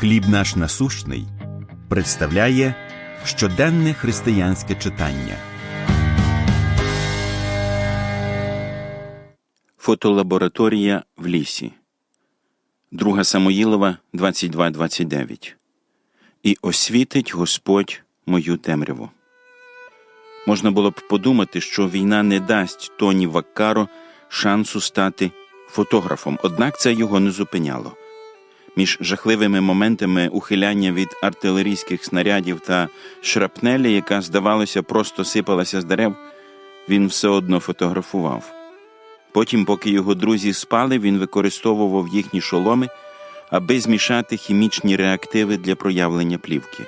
Хліб наш насущний представляє щоденне християнське читання. Фотолабораторія в лісі. 2 Самоїлова 22.29. І освітить Господь мою темряву. Можна було б подумати, що війна не дасть Тоні Ваккаро шансу стати фотографом, однак це його не зупиняло. Між жахливими моментами ухиляння від артилерійських снарядів та шрапнелі, яка, здавалося, просто сипалася з дерев, він все одно фотографував. Потім, поки його друзі спали, він використовував їхні шоломи, аби змішати хімічні реактиви для проявлення плівки.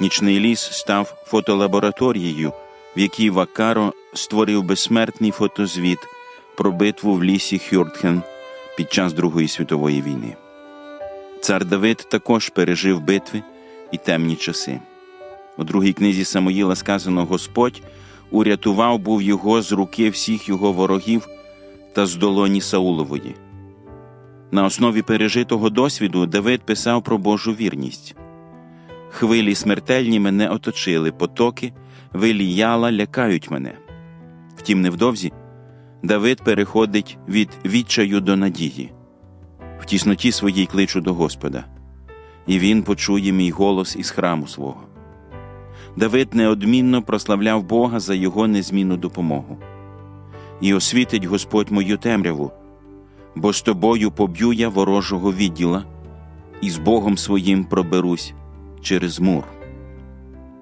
Нічний ліс став фотолабораторією, в якій Вакаро створив безсмертний фотозвіт про битву в лісі Хюртхен під час Другої світової війни. Цар Давид також пережив битви і темні часи. У другій книзі Самоїла сказано Господь урятував був його з руки всіх його ворогів та з долоні Саулової. На основі пережитого досвіду Давид писав про Божу вірність. Хвилі смертельні мене оточили, потоки виліяла лякають мене. Втім, невдовзі Давид переходить від відчаю до надії. В тісноті своїй кличу до Господа, і він почує мій голос із храму свого. Давид неодмінно прославляв Бога за його незмінну допомогу. І освітить Господь мою темряву, бо з тобою поб'ю я ворожого відділа, і з Богом своїм проберусь через мур.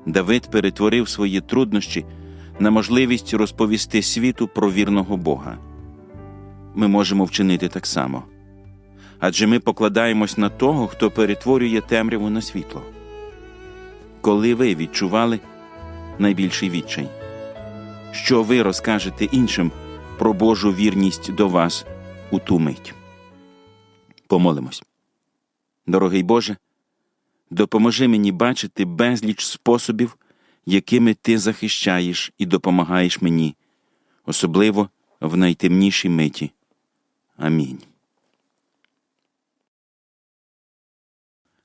Давид перетворив свої труднощі на можливість розповісти світу про вірного Бога. Ми можемо вчинити так само. Адже ми покладаємось на того, хто перетворює темряву на світло. Коли ви відчували найбільший відчай, що ви розкажете іншим про Божу вірність до вас у ту мить? Помолимось. Дорогий Боже, допоможи мені бачити безліч способів, якими ти захищаєш і допомагаєш мені, особливо в найтемнішій миті. Амінь.